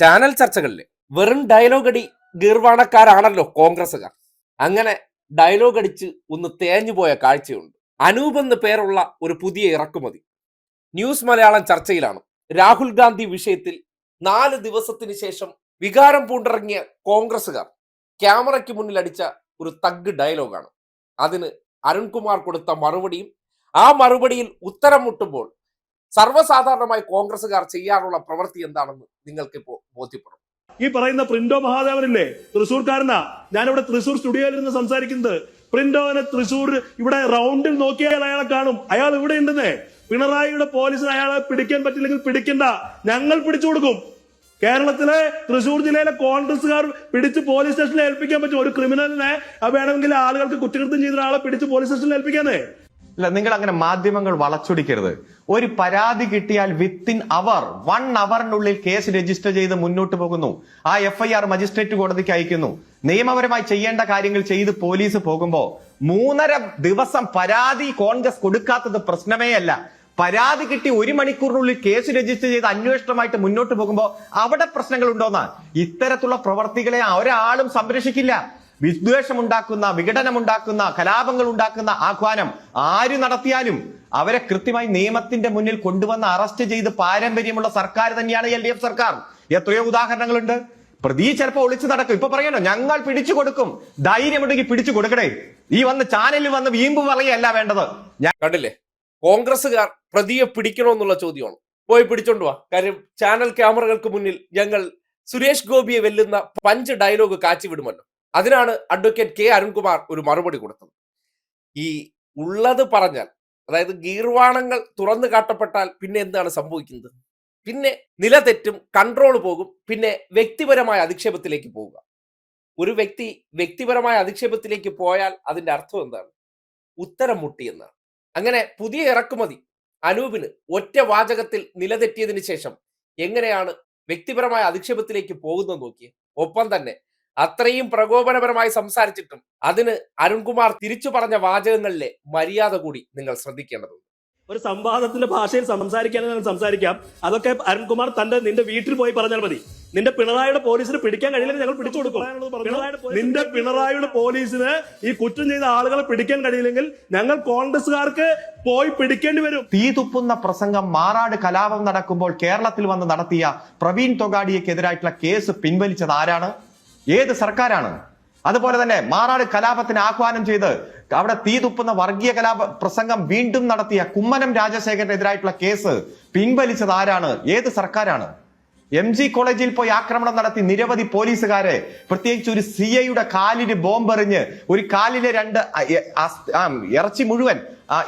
Channel ചർച്ചകളിൽ വെറും dialogue അടി ഗീർവാണക്കാരാണല്ലോ കോൺഗ്രസ്സുകാർ. അങ്ങനെ ഡയലോഗ് അടിച്ച് ഒന്ന് തേഞ്ഞു പോയ കാഴ്ചയുണ്ട്. അനൂപ് എന്ന് പേരുള്ള ഒരു പുതിയ ഇറക്കുമതി. ന്യൂസ് മലയാളം ചർച്ചയിലാണ്. രാഹുൽ ഗാന്ധി വിഷയത്തിൽ നാല് ദിവസത്തിന് ശേഷം വികാരം പൂണ്ടിറങ്ങിയ കോൺഗ്രസ്സുകാർ ക്യാമറയ്ക്ക് മുന്നിൽ അടിച്ച ഒരു തഗ് ഡയലോഗാണ് അതിന് അരുൺകുമാർ കൊടുത്ത മറുപടിയും ആ മറുപടിയിൽ ഉത്തരം മുട്ടുമ്പോൾ സർവസാധാരണമായി കോൺഗ്രസ്സുകാർ ചെയ്യാറുള്ള പ്രവൃത്തി എന്താണെന്ന് നിങ്ങൾക്കിപ്പോ ബോധ്യപ്പെടും. ഈ പറയുന്ന പ്രിന്റോ മഹാദേവനില്ലേ? തൃശ്ശൂർക്കാരനാ. ഞാനിവിടെ തൃശ്ശൂർ സ്റ്റുഡിയോയിൽ നിന്ന് സംസാരിക്കുന്നത്. പ്രിന്റോനെ തൃശ്ശൂർ ഇവിടെ റൗണ്ടിൽ നോക്കിയാൽ അയാളെ കാണും. അയാൾ ഇവിടെ ഉണ്ടെന്നേ. പിണറായിയുടെ പോലീസിന് അയാളെ പിടിക്കാൻ പറ്റില്ലെങ്കിൽ പിടിക്കണ്ട. ഞങ്ങൾ പിടിച്ചു കൊടുക്കും. കേരളത്തിലെ തൃശൂർ ജില്ലയിലെ കോൺഗ്രസ്സുകാർ പിടിച്ച് പോലീസ് സ്റ്റേഷനിൽ ഏൽപ്പിക്കാൻ പറ്റും. ഒരു ക്രിമിനലിനെ വേണമെങ്കിൽ ആളുകൾക്ക് കുറ്റകൃത്യം ചെയ്ത ആളെ പിടിച്ച് പോലീസ് സ്റ്റേഷനിൽ ഏൽപ്പിക്കാനേ. അല്ല നിങ്ങൾ അങ്ങനെ മാധ്യമങ്ങൾ വളച്ചൊടിക്കരുത്. ഒരു പരാതി കിട്ടിയാൽ വിത്തിൻ അവർ വൺ അവറിനുള്ളിൽ കേസ് രജിസ്റ്റർ ചെയ്ത് മുന്നോട്ട് പോകുന്നു. ആ എഫ്ഐആർ മജിസ്ട്രേറ്റ് കോടതിക്ക് അയക്കുന്നു. നിയമപരമായി ചെയ്യേണ്ട കാര്യങ്ങൾ ചെയ്ത് പോലീസ് പോകുമ്പോ മൂന്നര ദിവസം പരാതി കോൺഗ്രസ് കൊടുക്കാത്തത് പ്രശ്നമേ അല്ല. പരാതി കിട്ടി ഒരു മണിക്കൂറിനുള്ളിൽ കേസ് രജിസ്റ്റർ ചെയ്ത് അന്വേഷണമായിട്ട് മുന്നോട്ട് പോകുമ്പോൾ അവിടെ പ്രശ്നങ്ങൾ ഉണ്ടോന്നാ ഇത്തരത്തിലുള്ള പ്രവർത്തികളെ ഒരാളും സംരക്ഷിക്കില്ല. വിദ്വേഷമുണ്ടാക്കുന്ന വിഘടനമുണ്ടാക്കുന്ന കലാപങ്ങൾ ഉണ്ടാക്കുന്ന ആഹ്വാനം ആര് നടത്തിയാലും അവരെ കൃത്യമായി നിയമത്തിന്റെ മുന്നിൽ കൊണ്ടുവന്ന് അറസ്റ്റ് ചെയ്ത് പാരമ്പര്യമുള്ള സർക്കാർ തന്നെയാണ് എൽ ഡി എഫ് സർക്കാർ. എത്രയോ ഉദാഹരണങ്ങളുണ്ട്. പ്രതി ചിലപ്പോൾ ഒളിച്ചു നടക്കും. ഇപ്പൊ പറയണോ? ഞങ്ങൾ പിടിച്ചു കൊടുക്കും. ധൈര്യമുണ്ടെങ്കിൽ പിടിച്ചു കൊടുക്കണേ. ഈ വന്ന് ചാനലിൽ വന്ന് വീമ്പ് പറയല്ല വേണ്ടത്. ഞാൻ കണ്ടില്ലേ? കോൺഗ്രസ്സുകാർ പ്രതിയെ പിടിക്കണമെന്നുള്ള ചോദ്യമാണ്. പോയി പിടിച്ചോണ്ട് വാ. കാര്യം ചാനൽ ക്യാമറകൾക്ക് മുന്നിൽ ഞങ്ങൾ സുരേഷ് ഗോപിയെ വെല്ലുന്ന പഞ്ച് ഡയലോഗ് കാച്ചിവിടുമല്ലോ. അതിനാണ് അഡ്വക്കേറ്റ് കെ അരുൺകുമാർ ഒരു മറുപടി കൊടുത്തത്. ഈ ഉള്ളത് പറഞ്ഞാൽ അതായത് ഗീർവാണങ്ങൾ തുറന്നു കാട്ടപ്പെട്ടാൽ പിന്നെ എന്താണ് സംഭവിക്കുന്നത്? പിന്നെ നില തെറ്റും കൺട്രോൾ പോകും പിന്നെ വ്യക്തിപരമായ അധിക്ഷേപത്തിലേക്ക് പോവുക. ഒരു വ്യക്തി വ്യക്തിപരമായ അധിക്ഷേപത്തിലേക്ക് പോയാൽ അതിന്റെ അർത്ഥം എന്താണ്? ഉത്തരം മുട്ടി എന്നാണ്. അങ്ങനെ പുതിയ ഇറക്കുമതി അനൂപിന് ഒറ്റ വാചകത്തിൽ നിലതെറ്റിയതിനു ശേഷം എങ്ങനെയാണ് വ്യക്തിപരമായ അധിക്ഷേപത്തിലേക്ക് പോകുന്നത് നോക്കി ഒപ്പം തന്നെ അത്രയും പ്രകോപനപരമായി സംസാരിച്ചിട്ടും അതിന് അരുൺകുമാർ തിരിച്ചു പറഞ്ഞ വാചകങ്ങളിലെ മര്യാദ കൂടി നിങ്ങൾ ശ്രദ്ധിക്കേണ്ടതുണ്ട്. ഒരു സംവാദത്തിന്റെ ഭാഷയിൽ സംസാരിക്കാൻ സംസാരിക്കാം. അതൊക്കെ അരുൺകുമാർ തന്റെ നിന്റെ വീട്ടിൽ പോയി പറഞ്ഞാൽ മതി. നിന്റെ പിണറായിയുടെ പോലീസിന് പിടിക്കാൻ കഴിയില്ലെങ്കിൽ ഞങ്ങൾ പിടിച്ചു കൊടുക്കും. നിന്റെ പിണറായിയുടെ പോലീസിന് ഈ കുറ്റം ചെയ്ത ആളുകളെ പിടിക്കാൻ കഴിയില്ലെങ്കിൽ ഞങ്ങൾ കോൺഗ്രസ്സുകാർക്ക് പോയി പിടിക്കേണ്ടി വരും. തീ തുപ്പുന്ന പ്രസംഗം മാറാട് കലാപം നടക്കുമ്പോൾ കേരളത്തിൽ വന്ന് നടത്തിയ പ്രവീൺ തൊഗാഡിയക്കെതിരായിട്ടുള്ള കേസ് പിൻവലിച്ചത് ആരാണ്? ഏത് സർക്കാരാണ്? അതുപോലെ തന്നെ മാറാട് കലാപത്തിന് ആഹ്വാനം ചെയ്ത് അവിടെ തീ തുപ്പുന്ന വർഗീയ കലാപ പ്രസംഗം വീണ്ടും നടത്തിയ കുമ്മനം രാജശേഖരനെതിരായിട്ടുള്ള കേസ് പിൻവലിച്ചത് ആരാണ്? ഏത് സർക്കാരാണ്? എം ജി കോളേജിൽ പോയി ആക്രമണം നടത്തി നിരവധി പോലീസുകാരെ. പ്രത്യേകിച്ച് ഒരു സി ഐയുടെ കാലിന് ബോംബെറിഞ്ഞ് ഒരു കാലിലെ രണ്ട് ഇറച്ചി മുഴുവൻ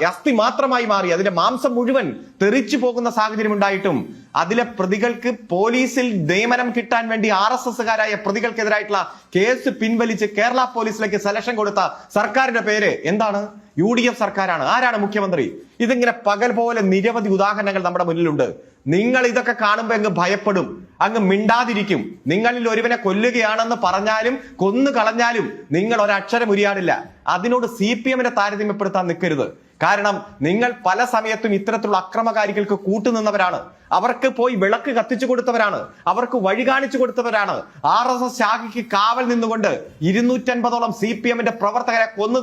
അസ്ഥി മാത്രമായി മാറി. അതിന്റെ മാംസം മുഴുവൻ തെറിച്ചു പോകുന്ന സാഹചര്യം ഉണ്ടായിട്ടും അതിലെ പ്രതികൾക്ക് പോലീസിൽ നിയമനം കിട്ടാൻ വേണ്ടി ആർ എസ് എസ്സുകാരായ പ്രതികൾക്കെതിരായിട്ടുള്ള കേസ് പിൻവലിച്ച് കേരള പോലീസിലേക്ക് സെലക്ഷൻ കൊടുത്ത സർക്കാരിന്റെ പേര് എന്താണ്? യു സർക്കാരാണ്. ആരാണ് മുഖ്യമന്ത്രി? ഇതിങ്ങനെ പകൽ പോലെ നിരവധി ഉദാഹരണങ്ങൾ നമ്മുടെ മുന്നിലുണ്ട്. നിങ്ങൾ ഇതൊക്കെ കാണുമ്പോൾ അങ്ങ് ഭയപ്പെടും. അങ്ങ് മിണ്ടാതിരിക്കും. നിങ്ങളിൽ ഒരുവനെ കൊല്ലുകയാണെന്ന് പറഞ്ഞാലും കൊന്നു കളഞ്ഞാലും നിങ്ങൾ ഒരക്ഷരം ഉരിയാടില്ല. അതിനോട് സി പി എമ്മിനെ താരതമ്യപ്പെടുത്താൻ നിൽക്കരുത്. കാരണം നിങ്ങൾ പല സമയത്തും ഇത്തരത്തിലുള്ള അക്രമകാരികൾക്ക് കൂട്ടുനിന്നവരാണ്. അവർക്ക് പോയി വിളക്ക് കത്തിച്ചു കൊടുത്തവരാണ്. അവർക്ക് വഴി കാണിച്ചു കൊടുത്തവരാണ്. ആർ എസ് എസ് ശാഖയ്ക്ക് കാവൽ നിന്നുകൊണ്ട് ഇരുന്നൂറ്റൻപതോളം സി പി എമ്മിന്റെ പ്രവർത്തകരെ കൊന്നു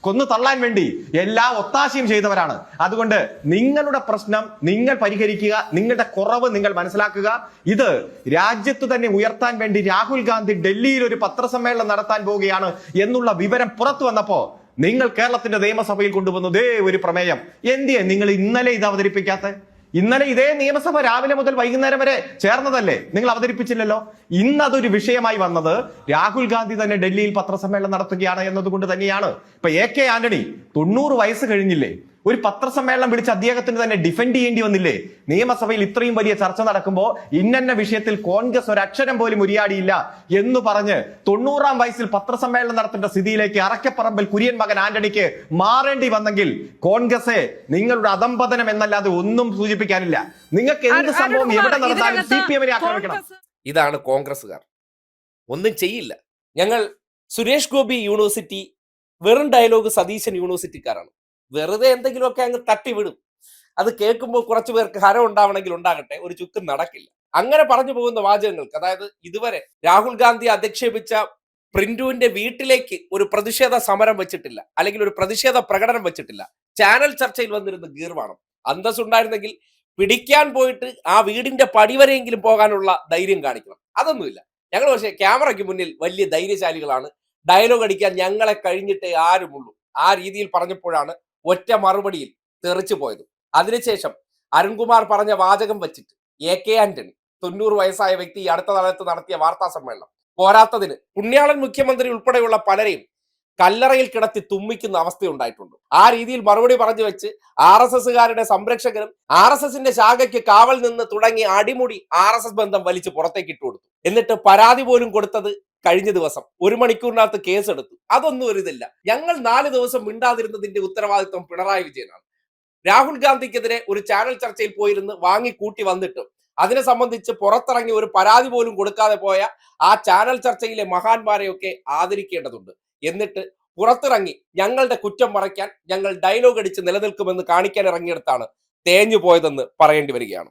കൊന്നു തള്ളാൻ വേണ്ടി എല്ലാ ഒത്താശയും ചെയ്തവരാണ്. അതുകൊണ്ട് നിങ്ങളുടെ പ്രശ്നം നിങ്ങൾ പരിഹരിക്കുക നിങ്ങളുടെ കുറവ് നിങ്ങൾ മനസ്സിലാക്കുക. ഇത് രാജ്യത്ത് തന്നെ ഉയർത്താൻ വേണ്ടി രാഹുൽ ഗാന്ധി ഡൽഹിയിൽ ഒരു പത്രസമ്മേളനം നടത്താൻ പോവുകയാണ് എന്നുള്ള വിവരം പുറത്തു വന്നപ്പോ നിങ്ങൾ കേരളത്തിന്റെ നിയമസഭയിൽ കൊണ്ടുവന്നു. ദേ ഒരു പ്രമേയം. എന്തിയെ? നിങ്ങൾ ഇന്നലെ ഇത് അവതരിപ്പിക്കാത്ത? ഇന്നലെ ഇതേ നിയമസഭ രാവിലെ മുതൽ വൈകുന്നേരം വരെ ചേർന്നതല്ലേ? നിങ്ങൾ അവതരിപ്പിച്ചില്ലല്ലോ? ഇന്ന് അതൊരു വിഷയമായി വന്നത് രാഹുൽ ഗാന്ധി തന്നെ ഡൽഹിയിൽ പത്രസമ്മേളനം നടത്തുകയാണ് എന്നതുകൊണ്ട് തന്നെയാണ്. ഇപ്പൊ എ കെ ആന്റണി തൊണ്ണൂറ് വയസ്സ് കഴിഞ്ഞില്ലേ? ഒരു പത്രസമ്മേളനം വിളിച്ച് അദ്ദേഹത്തിന് തന്നെ ഡിഫെൻഡ് ചെയ്യേണ്ടി വന്നില്ലേ? നിയമസഭയിൽ ഇത്രയും വലിയ ചർച്ച നടക്കുമ്പോൾ ഇന്നന്ന വിഷയത്തിൽ കോൺഗ്രസ് ഒരു അക്ഷരം പോലും ഉരിയാടിയില്ല എന്ന് പറഞ്ഞ് തൊണ്ണൂറാം വയസ്സിൽ പത്രസമ്മേളനം നടത്തേണ്ട സ്ഥിതിയിലേക്ക് അറക്കപ്പറമ്പിൽ കുര്യൻ മകൻ ആന്റണിക്ക് മാറേണ്ടി വന്നെങ്കിൽ കോൺഗ്രസ് നിങ്ങളുടെ അധംപതനം എന്നല്ലാതെ ഒന്നും സൂചിപ്പിക്കാനില്ല. നിങ്ങൾക്ക് എന്ത് സംഭവം എവിടെ നടന്നാലും സി പി എമ്മിനെ ആക്രമിക്കണം. ഇതാണ് കോൺഗ്രസ്സുകാർ. ഒന്നും ചെയ്യില്ല. ഞങ്ങൾ സുരേഷ് ഗോപി യൂണിവേഴ്സിറ്റി വെറും ഡയലോഗ് സതീശൻ യൂണിവേഴ്സിറ്റിക്കാരാണ്. വെറുതെ എന്തെങ്കിലുമൊക്കെ അങ്ങ് തട്ടിവിടും. അത് കേൾക്കുമ്പോൾ കുറച്ചു പേർക്ക് ഹരം ഉണ്ടാവണമെങ്കിൽ ഉണ്ടാകട്ടെ ഒരു ചുക്കും നടക്കില്ല. അങ്ങനെ പറഞ്ഞു പോകുന്ന വാചകങ്ങൾക്ക് അതായത് ഇതുവരെ രാഹുൽ ഗാന്ധി അധിക്ഷേപിച്ച പ്രിന്റുവിന്റെ വീട്ടിലേക്ക് ഒരു പ്രതിഷേധ സമരം വെച്ചിട്ടില്ല അല്ലെങ്കിൽ ഒരു പ്രതിഷേധ പ്രകടനം വെച്ചിട്ടില്ല. ചാനൽ ചർച്ചയിൽ വന്നിരുന്ന ഗീർവാണം അന്തസ് ഉണ്ടായിരുന്നെങ്കിൽ പിടിക്കാൻ പോയിട്ട് ആ വീടിന്റെ പടിവരെയെങ്കിലും പോകാനുള്ള ധൈര്യം കാണിക്കണം. അതൊന്നുമില്ല. ഞങ്ങൾ പക്ഷേ ക്യാമറയ്ക്ക് മുന്നിൽ വലിയ ധൈര്യശാലികളാണ്. ഡയലോഗ് അടിക്കാൻ ഞങ്ങളെ കഴിഞ്ഞിട്ടേ ആരുമുള്ളൂ. ആ രീതിയിൽ പറഞ്ഞപ്പോഴാണ് ഒറ്റ മറുപടിയിൽ തെറിച്ചു പോയത്. അതിനുശേഷം അരുൺകുമാർ പറഞ്ഞ വാചകം വെച്ചിട്ട് എ കെ ആന്റണി തൊണ്ണൂറ് വയസ്സായ വ്യക്തി ഈ അടുത്ത കാലത്ത് നടത്തിയ വാർത്താ സമ്മേളനം പോരാത്തതിന് പുണ്യാളൻ മുഖ്യമന്ത്രി ഉൾപ്പെടെയുള്ള പലരെയും കല്ലറയിൽ കിടത്തി തുമ്മിക്കുന്ന അവസ്ഥയുണ്ടായിട്ടുണ്ട് ആ രീതിയിൽ മറുപടി പറഞ്ഞു വെച്ച് ആർ എസ് എസുകാരുടെ സംരക്ഷകരും ആർ എസ് എസിന്റെ ശാഖയ്ക്ക് കാവൽ നിന്ന് തുടങ്ങി അടിമുടി ആർ എസ് എസ് ബന്ധം വലിച്ചു പുറത്തേക്ക് ഇട്ടു കൊടുത്തു. എന്നിട്ട് പരാതി പോലും കൊടുത്തത് കഴിഞ്ഞ ദിവസം ഒരു മണിക്കൂറിനകത്ത് കേസെടുത്തു. അതൊന്നും ഒരു ഇതില്ല. ഞങ്ങൾ നാല് ദിവസം മിണ്ടാതിരുന്നതിന്റെ ഉത്തരവാദിത്വം പിണറായി വിജയനാണ്. രാഹുൽ ഗാന്ധിക്കെതിരെ ഒരു ചാനൽ ചർച്ചയിൽ പോയിരുന്ന് വാങ്ങി കൂട്ടി വന്നിട്ടും അതിനെ സംബന്ധിച്ച് പുറത്തിറങ്ങി ഒരു പരാതി പോലും കൊടുക്കാതെ പോയ ആ ചാനൽ ചർച്ചയിലെ മഹാന്മാരെയൊക്കെ ആദരിക്കേണ്ടതുണ്ട്. എന്നിട്ട് പുറത്തിറങ്ങി ഞങ്ങളുടെ കുറ്റം മറയ്ക്കാൻ ഞങ്ങൾ ഡയലോഗ് അടിച്ച് നിലനിൽക്കുമെന്ന് കാണിക്കാൻ ഇറങ്ങിയെടുത്താണ് തേഞ്ഞു പോയതെന്ന് പറയേണ്ടി വരികയാണ്.